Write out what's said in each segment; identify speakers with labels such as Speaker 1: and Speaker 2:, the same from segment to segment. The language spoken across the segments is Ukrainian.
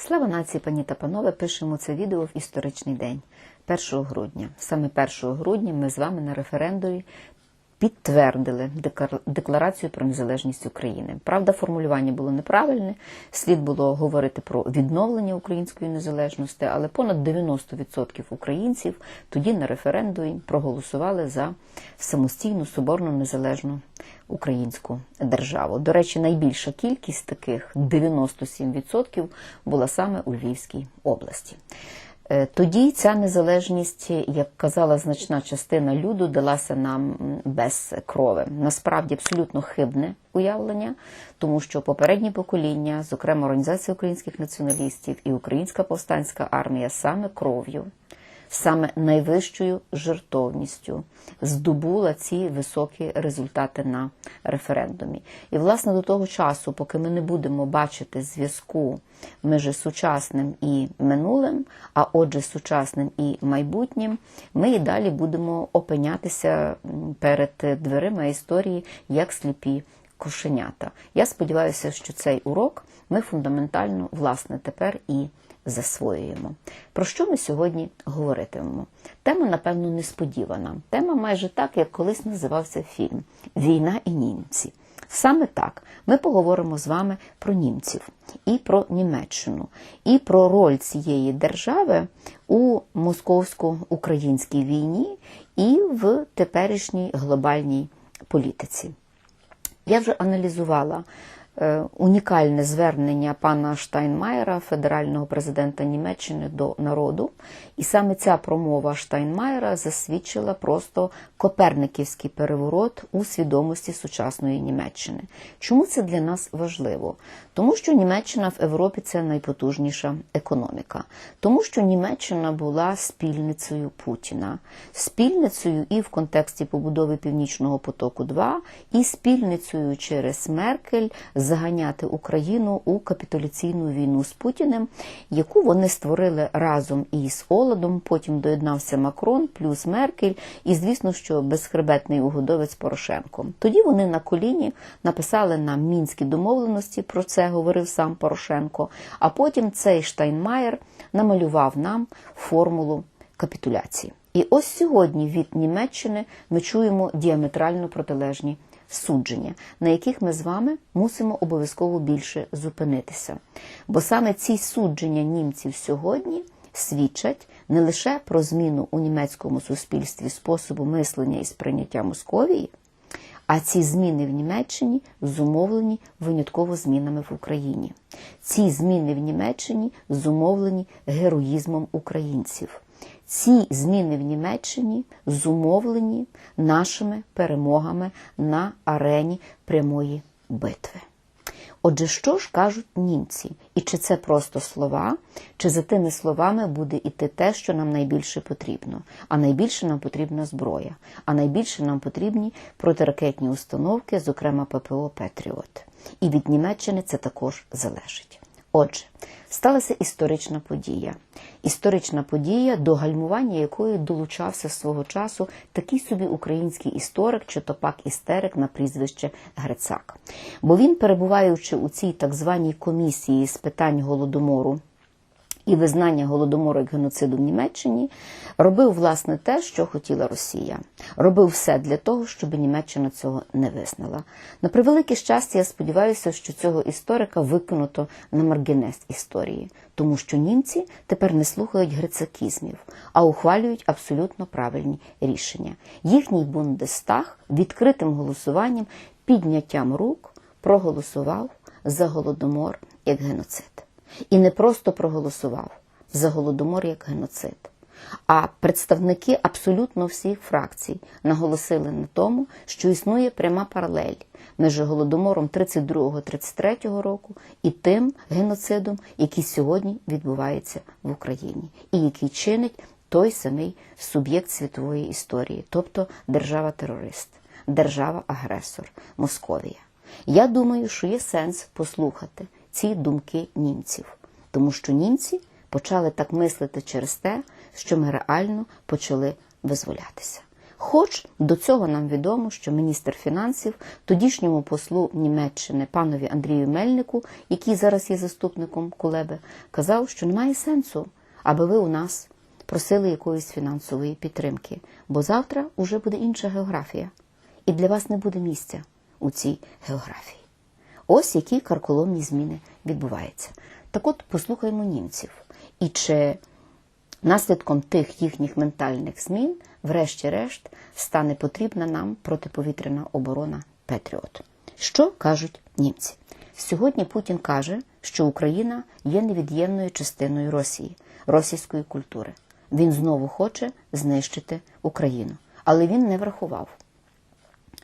Speaker 1: Слава нації, пані та панове, пишемо це відео в історичний день, 1 грудня. Саме 1 грудня ми з вами на референдумі підтвердили декларацію про незалежність України. Правда, формулювання було неправильне. Слід було говорити про відновлення української незалежності, але понад 90% українців тоді на референдумі проголосували за самостійну соборну незалежну українську державу. До речі, найбільша кількість таких 97% була саме у Львівській області. Е, Тоді ця незалежність, як казала значна частина люду, далася нам без крови. Насправді абсолютно хибне уявлення, тому що попередні покоління, зокрема Організація українських націоналістів і Українська повстанська армія, саме кров'ю, саме найвищою жертовністю здобула ці високі результати на референдумі. І, власне, до того часу, поки ми не будемо бачити зв'язку між сучасним і минулим, а отже, сучасним і майбутнім, ми і далі будемо опинятися перед дверима історії як сліпі кошенята. Я сподіваюся, що цей урок ми фундаментально, власне, тепер і засвоюємо. Про що ми сьогодні говоритимемо? Тема, напевно, несподівана. Тема майже так, як колись називався фільм Війна і німці. Саме так ми поговоримо з вами про німців і про Німеччину, і про роль цієї держави у московсько-українській війні і в теперішній глобальній політиці. Я вже аналізувала унікальне звернення пана Штайнмаєра, федерального президента Німеччини, до народу. І саме ця промова Штайнмаєра засвідчила просто коперниківський переворот у свідомості сучасної Німеччини. Чому це для нас важливо? Тому що Німеччина в Європі це найпотужніша економіка, тому що Німеччина була спільницею Путіна, спільницею і в контексті побудови Північного потоку 2 і спільницею через Меркель заганяти Україну у капітуляційну війну з Путіним, яку вони створили разом із Оладом. Потім доєднався Макрон, плюс Меркель, і звісно, що безхребетний угодовець Порошенко. Тоді вони на коліні написали нам мінські домовленості. Про це говорив сам Порошенко. А потім цей Штайнмаєр намалював нам формулу капітуляції. І ось сьогодні від Німеччини ми чуємо діаметрально протилежні судження, на яких ми з вами мусимо обов'язково більше зупинитися. Бо саме ці судження німців сьогодні свідчать не лише про зміну у німецькому суспільстві способу мислення і сприйняття Московії, а ці зміни в Німеччині зумовлені винятково змінами в Україні. Ці зміни в Німеччині зумовлені героїзмом українців. Ці зміни в Німеччині зумовлені нашими перемогами на арені прямої битви. Отже, що ж кажуть німці? І чи це просто слова, чи за тими словами буде іти те, що нам найбільше потрібно? А найбільше нам потрібна зброя, а найбільше нам потрібні протиракетні установки, зокрема ППО Петріот. І від Німеччини це також залежить. Отже, сталася історична подія. Історична подія, до гальмування якої долучався свого часу такий собі український історик чи топак істерик на прізвище Грицак. Бо він, перебуваючи у цій так званій комісії з питань голодомору і визнання голодомору як геноциду в Німеччині, робив власне те, що хотіла Росія. Робив все для того, щоб Німеччина цього не визнала. На превелике щастя, я сподіваюся, що цього історика викинуто на маргінес історії, тому що німці тепер не слухають грицакізмів, а ухвалюють абсолютно правильні рішення. Їхній Бундестаг відкритим голосуванням, підняттям рук проголосував за голодомор як геноцид. І не просто проголосував за голодомор як геноцид. А представники абсолютно всіх фракцій наголосили на тому, що існує пряма паралель між голодомором 32-33 року і тим геноцидом, який сьогодні відбувається в Україні, і який чинить той самий суб'єкт світової історії, тобто держава-терорист, держава-агресор, Московія. Я думаю, що є сенс послухати ці думки німців, тому що німці почали так мислити через те, що ми реально почали визволятися. Хоч до цього нам відомо, що міністр фінансів, тодішньому послу Німеччини панові Андрію Мельнику, який зараз є заступником Кулеби, казав, що немає сенсу, аби ви у нас просили якоїсь фінансової підтримки, бо завтра уже буде інша географія, і для вас не буде місця у цій географії. Ось які карколомні зміни відбуваються. Так от послухаймо німців. І чи наслідком тих їхніх ментальних змін, врешті-решт, стане потрібна нам протиповітряна оборона Петріот. Що кажуть німці? Сьогодні Путін каже, що Україна є невід'ємною частиною Росії, російської культури. Він знову хоче знищити Україну, але він не врахував,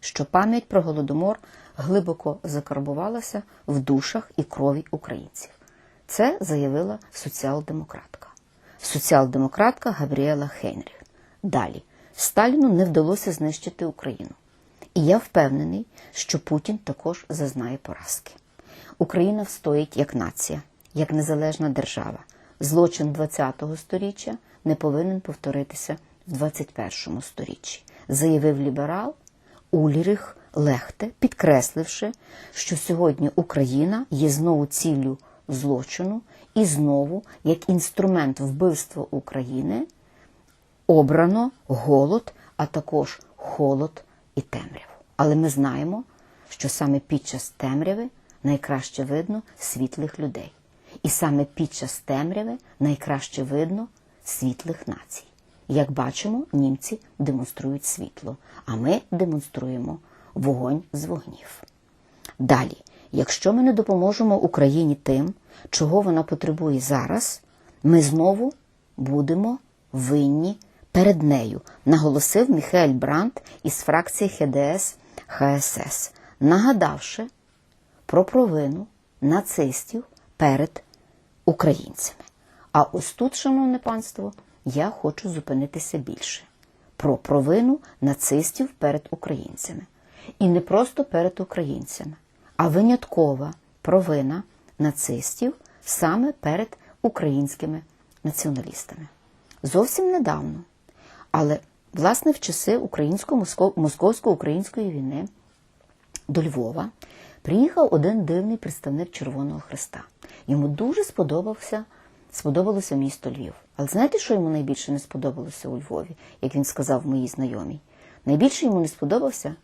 Speaker 1: що пам'ять про голодомор глибоко закарбувалася в душах і крові українців. Це заявила соціал-демократка. Соціал-демократка Габріела Хейнріх. Далі Сталіну не вдалося знищити Україну. І я впевнений, що Путін також зазнає поразки. Україна встоїть як нація, як незалежна держава. Злочин ХХ століття не повинен повторитися в 21 сторіччі, заявив ліберал Ульріх Лехте, підкресливши, що сьогодні Україна є знову ціллю злочину і знову, як інструмент вбивства України, обрано голод, а також холод і темряву. Але ми знаємо, що саме під час темряви найкраще видно світлих людей. І саме під час темряви найкраще видно світлих націй. Як бачимо, німці демонструють світло, а ми демонструємо вогонь з вогнів. Далі, якщо ми не допоможемо Україні тим, чого вона потребує зараз, ми знову будемо винні перед нею, наголосив Міхель Брандт із фракції ХДС ХСС, нагадавши про провину нацистів перед українцями. А ось тут, шановне панство, я хочу зупинитися більше про провину нацистів перед українцями. І не просто перед українцями, а виняткова провина нацистів саме перед українськими націоналістами. Зовсім недавно, але власне в часи українсько-московсько-української війни до Львова приїхав один дивний представник Червоного Христа. Йому дуже сподобався, сподобалося місто Львів. Але знаєте, що йому найбільше не сподобалося у Львові, як він сказав моїй знайомій? Найбільше йому не сподобався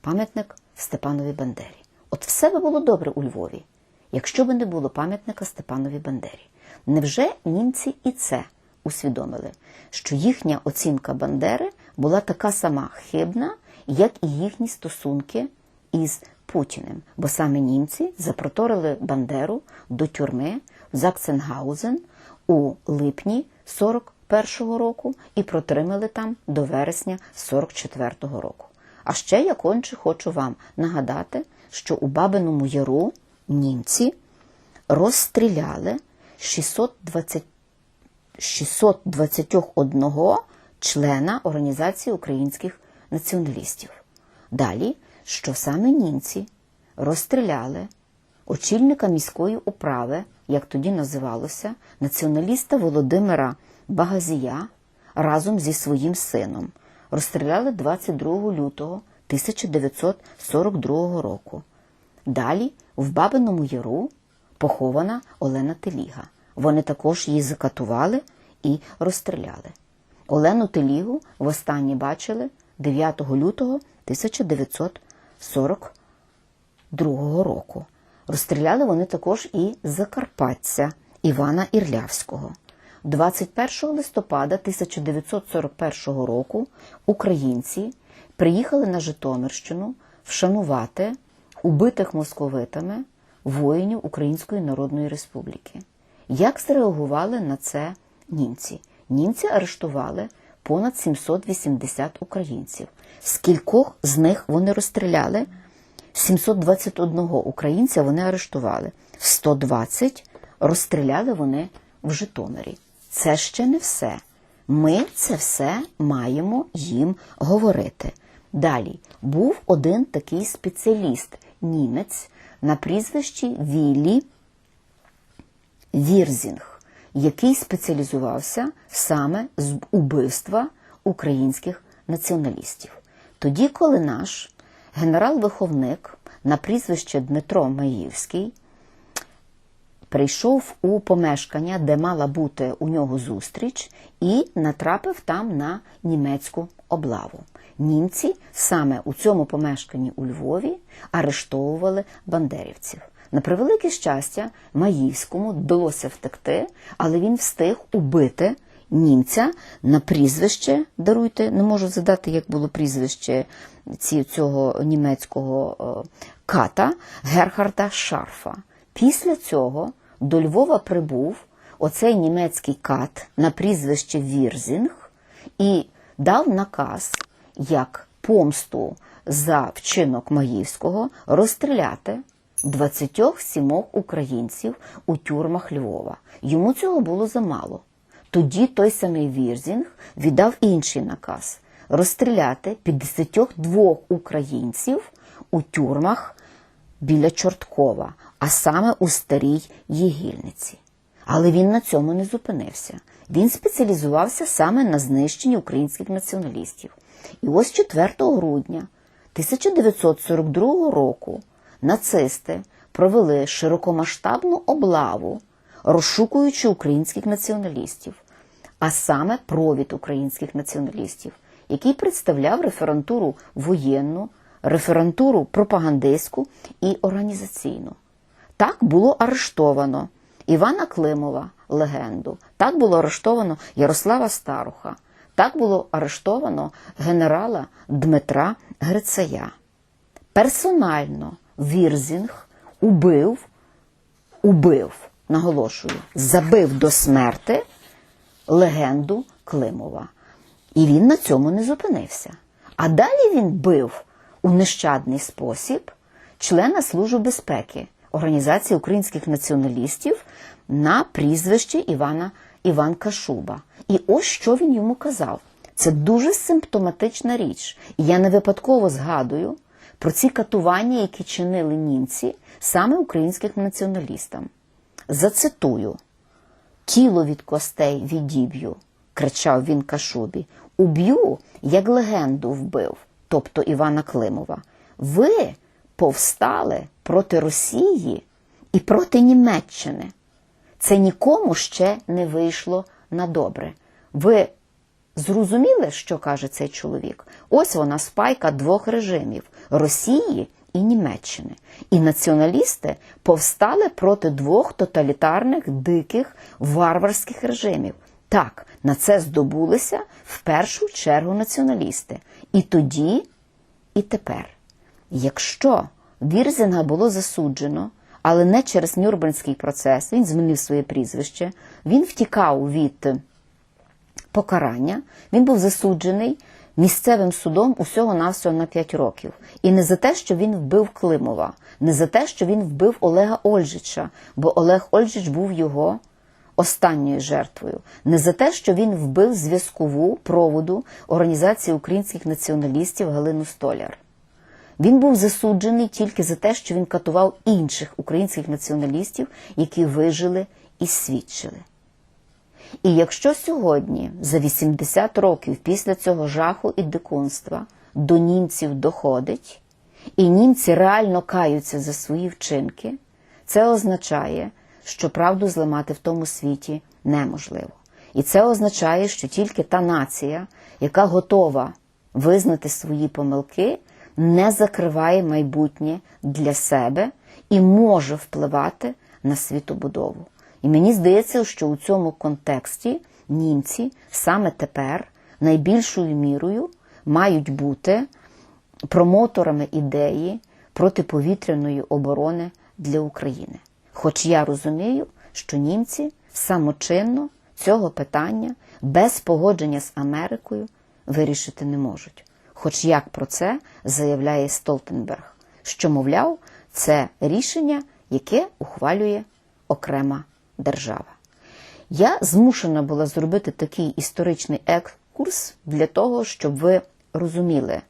Speaker 1: пам'ятник Степанові Бандері. От все би було добре у Львові, якщо би не було пам'ятника Степанові Бандері. Невже німці і це усвідомили, що їхня оцінка Бандери була така сама хибна, як і їхні стосунки із Путіним, бо саме німці запроторили Бандеру до тюрми Заксенгаузен у липні 41-го року і протримали там до вересня 44-го року. А ще я конче хочу вам нагадати, що у Бабиному Яру німці розстріляли 620, 621 члена Організації українських націоналістів. Далі, що саме німці розстріляли очільника міської управи, як тоді називалося, націоналіста Володимира Багазія разом зі своїм сином. Розстріляли 22 лютого 1942 року. Далі в Бабиному Яру похована Олена Теліга. Вони також її закатували і розстріляли. Олену Телігу востаннє бачили 9 лютого 1942 року. Розстріляли вони також і Закарпаття Івана Ірлявського. 21 листопада 1941 року українці приїхали на Житомирщину вшанувати убитих московитами воїнів Української Народної Республіки. Як зреагували на це німці? Німці арештували понад 780 українців. Скількох з них вони розстріляли? 721 українця вони арештували, 120 розстріляли вони в Житомирі. Це ще не все. Ми це все маємо їм говорити. Далі був один такий спеціаліст, німець на прізвищі Віллі Вірзінг, який спеціалізувався саме з убивства українських націоналістів. Тоді, коли наш генерал-виховник на прізвище Дмитро Маївський прийшов у помешкання, де мала бути у нього зустріч, і натрапив там на німецьку облаву. Німці саме у цьому помешканні у Львові арештовували бандерівців. На превелике щастя, Маївському вдалося втекти, але він встиг убити німця на прізвище. Даруйте, не можу задати, як було прізвище цього німецького е, ката Герхарда Шарфа. Після цього до Львова прибув оцей німецький кат на прізвище Вірзінг і дав наказ, як помсту за вчинок Маївського розстріляти 27 українців у тюрмах Львова. Йому цього було замало. Тоді той самий Вірзінг віддав інший наказ розстріляти 52 українців у тюрмах біля Чорткова, а саме у старій Єгільниці. Але він на цьому не зупинився. Він спеціалізувався саме на знищенні українських націоналістів. І ось 4 грудня 1942 року нацисти провели широкомасштабну облаву, розшукуючи українських націоналістів, а саме провід українських націоналістів, який представляв референтуру воєнну, референтуру пропагандистську і організаційну. Так було арештовано Івана Климова, легенду, так було арештовано Ярослава Старуха, так було арештовано генерала Дмитра Грицая. Персонально Вірзінг убив, убив, наголошую, забив до смерти легенду Климова. І він на цьому не зупинився. А далі він бив у нещадний спосіб члена Служби безпеки Організації українських націоналістів на прізвище Івана Іван Кашуба. І ось що він йому казав. Це дуже симптоматична річ. І я не випадково згадую про ці катування, які чинили німці саме українським націоналістам. Зацитую: тіло від костей відіб'ю, кричав він Кашубі. Уб'ю, як легенду вбив, тобто Івана Климова. Ви повстали проти Росії і проти Німеччини. Це нікому ще не вийшло на добре. Ви зрозуміли, що каже цей чоловік? Ось вона спайка двох режимів Росії і Німеччини. І націоналісти повстали проти двох тоталітарних, диких, варварських режимів. Так, на це здобулися в першу чергу націоналісти. І тоді, і тепер. Якщо Вірзинга було засуджено, але не через Нюрнберзький процес, він змінив своє прізвище, він втікав від покарання, він був засуджений місцевим судом усього навсього на 5 років. І не за те, що він вбив Климова, не за те, що він вбив Олега Ольжича, бо Олег Ольжич був його останньою жертвою, не за те, що він вбив зв'язкову проводу Організації українських націоналістів Галину Столяр. Він був засуджений тільки за те, що він катував інших українських націоналістів, які вижили і свідчили. І якщо сьогодні, за 80 років після цього жаху і дикунства, до німців доходить, і німці реально каються за свої вчинки, це означає, що правду зламати в тому світі неможливо. І це означає, що тільки та нація, яка готова визнати свої помилки, не закриває майбутнє для себе і може впливати на світобудову. І мені здається, що у цьому контексті німці саме тепер найбільшою мірою мають бути промоторами ідеї протиповітряної оборони для України. Хоч я розумію, що німці самочинно цього питання без погодження з Америкою вирішити не можуть. Хоч як про це заявляє Столтенберг, що, мовляв, це рішення, яке ухвалює окрема держава. Я змушена була зробити такий історичний екскурс для того, щоб ви розуміли,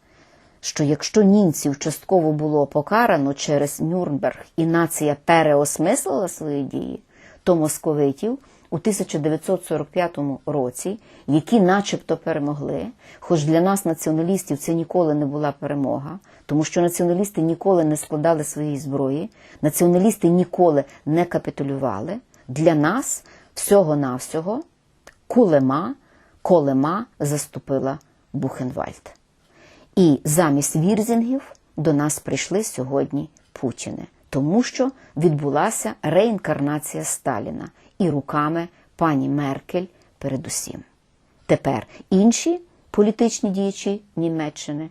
Speaker 1: що якщо німців частково було покарано через Нюрнберг і нація переосмислила свої дії, то московитів у 1945 році, які начебто перемогли, хоч для нас, націоналістів, це ніколи не була перемога, тому що націоналісти ніколи не складали своєї зброї, націоналісти ніколи не капітулювали. Для нас всього-навсього кулема, колема заступила Бухенвальд. І замість вірзінгів до нас прийшли сьогодні Путіни, тому що відбулася реінкарнація Сталіна і руками пані Меркель передусім. Тепер інші політичні діячі Німеччини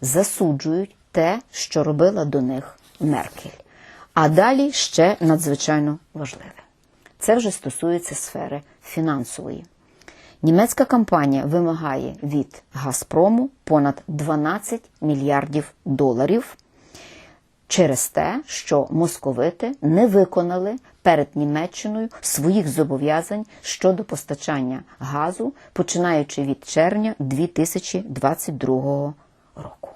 Speaker 1: засуджують те, що робила до них Меркель. А далі ще надзвичайно важливе. Це вже стосується сфери фінансової. Німецька компанія вимагає від Газпрому понад 12 мільярдів доларів через те, що московити не виконали перед Німеччиною своїх зобов'язань щодо постачання газу, починаючи від червня 2022 року.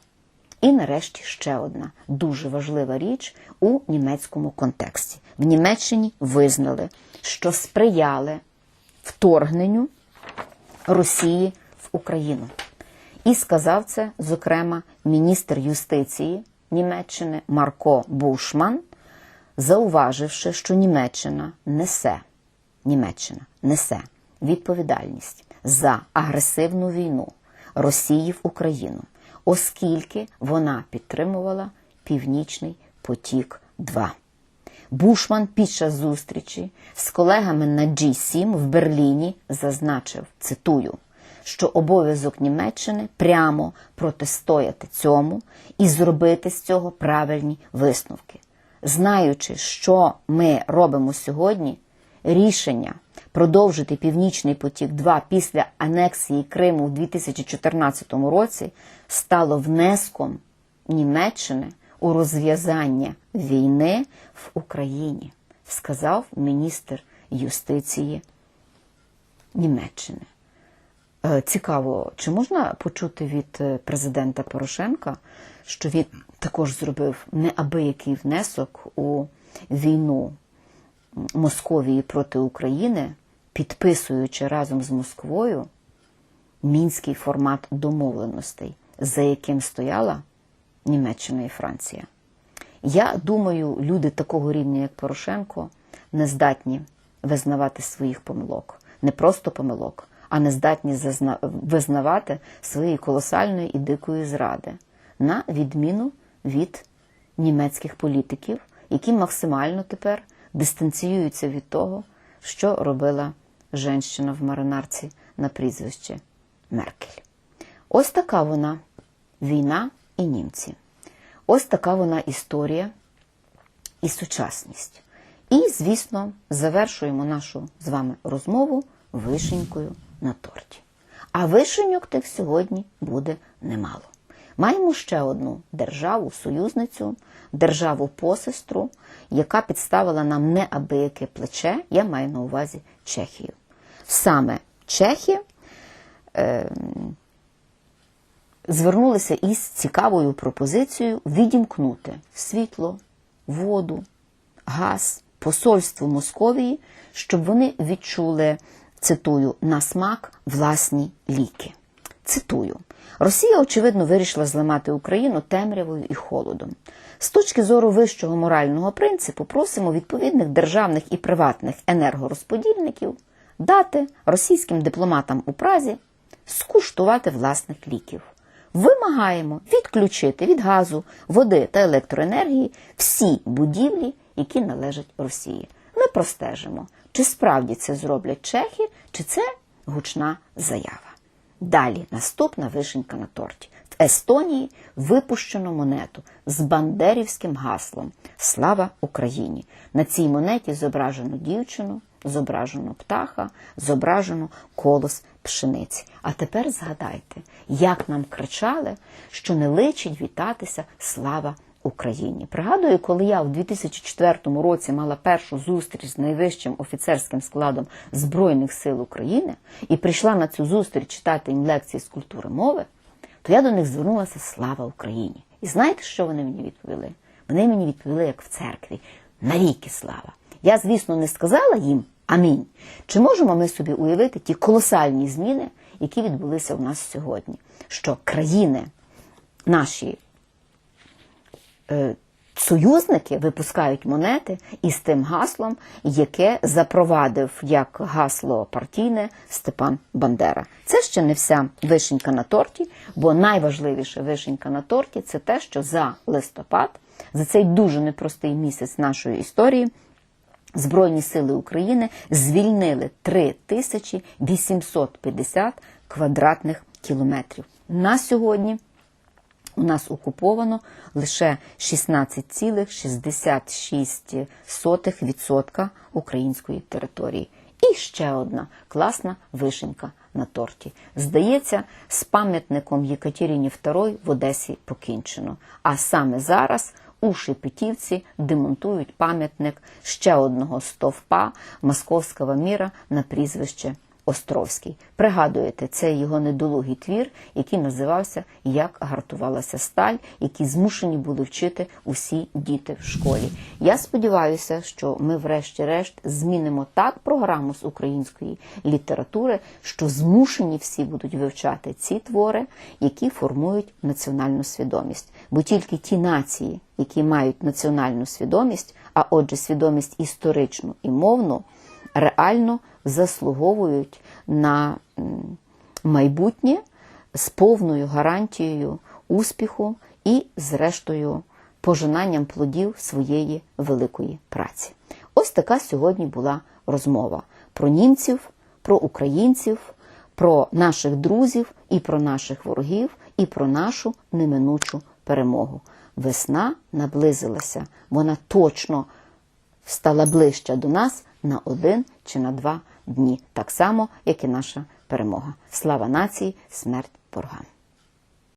Speaker 1: І нарешті ще одна дуже важлива річ у німецькому контексті. В Німеччині визнали, що сприяли вторгненню Росії в Україну. І сказав це, зокрема, міністр юстиції Німеччини Марко Бушман, зауваживши, що Німеччина несе, Німеччина несе відповідальність за агресивну війну Росії в Україну, оскільки вона підтримувала Північний потік 2 Бушман під час зустрічі з колегами на G7 в Берліні зазначив, цитую, що обов'язок Німеччини прямо протистояти цьому і зробити з цього правильні висновки. Знаючи, що ми робимо сьогодні, рішення продовжити Північний потік 2 після анексії Криму в 2014 році стало внеском Німеччини у розв'язання війни в Україні, сказав міністр юстиції Німеччини. Е, Цікаво, чи можна почути від е, президента Порошенка, що він також зробив неабиякий внесок у війну Московії проти України, підписуючи разом з Москвою мінський формат домовленостей, за яким стояла Німеччина і Франція. Я думаю, люди такого рівня, як Порошенко, не здатні визнавати своїх помилок, не просто помилок, а не здатні визнавати своєї колосальної і дикої зради, на відміну від німецьких політиків, які максимально тепер дистанціюються від того, що робила женщина в маринарці на прізвище Меркель. Ось така вона війна і німці. Ось така вона історія і сучасність. І, звісно, завершуємо нашу з вами розмову вишенькою на торті. А вишеньок тих сьогодні буде немало. Маємо ще одну державу-союзницю, державу-посестру, яка підставила нам неабияке плече, я маю на увазі Чехію. Саме Чехія. Е звернулися із цікавою пропозицією відімкнути світло, воду, газ, посольство Московії, щоб вони відчули, цитую, на смак власні ліки. Цитую, Росія, очевидно, вирішила зламати Україну темрявою і холодом. З точки зору вищого морального принципу, просимо відповідних державних і приватних енергорозподільників дати російським дипломатам у Празі скуштувати власних ліків вимагаємо відключити від газу, води та електроенергії всі будівлі, які належать Росії. Ми простежимо, чи справді це зроблять чехи, чи це гучна заява. Далі наступна вишенька на торті. В Естонії випущено монету з бандерівським гаслом Слава Україні! На цій монеті зображено дівчину, зображено птаха, зображено колос пшениці. А тепер згадайте, як нам кричали, що не личить вітатися слава Україні. Пригадую, коли я у 2004 році мала першу зустріч з найвищим офіцерським складом Збройних сил України і прийшла на цю зустріч читати їм лекції з культури мови, то я до них звернулася Слава Україні! І знаєте, що вони мені відповіли? Вони мені відповіли, як в церкві, навіки слава. Я, звісно, не сказала їм амінь. Чи можемо ми собі уявити ті колосальні зміни, які відбулися у нас сьогодні? Що країни наші е, союзники випускають монети із тим гаслом, яке запровадив як гасло партійне Степан Бандера. Це ще не вся вишенька на торті, бо найважливіша вишенька на торті це те, що за листопад, за цей дуже непростий місяць нашої історії. Збройні сили України звільнили 3850 квадратних кілометрів. На сьогодні у нас окуповано лише 16,66% української території. І ще одна класна вишенька на торті. Здається, з пам'ятником Єкатерині II в Одесі покінчено. А саме зараз у Шепетівці демонтують пам'ятник ще одного стовпа московського міра на прізвище Островський. Пригадуєте, це його недолугий твір, який називався Як гартувалася сталь, який змушені були вчити усі діти в школі. Я сподіваюся, що ми, врешті-решт, змінимо так програму з української літератури, що змушені всі будуть вивчати ці твори, які формують національну свідомість. Бо тільки ті нації, які мають національну свідомість, а отже, свідомість історичну і мовну, реально заслуговують на майбутнє з повною гарантією успіху і, зрештою, пожинанням плодів своєї великої праці. Ось така сьогодні була розмова про німців, про українців, про наших друзів і про наших ворогів, і про нашу неминучу перемогу. Весна наблизилася, вона точно стала ближче до нас на один чи на два дні, так само, як і наша перемога. Слава нації, смерть ворогам!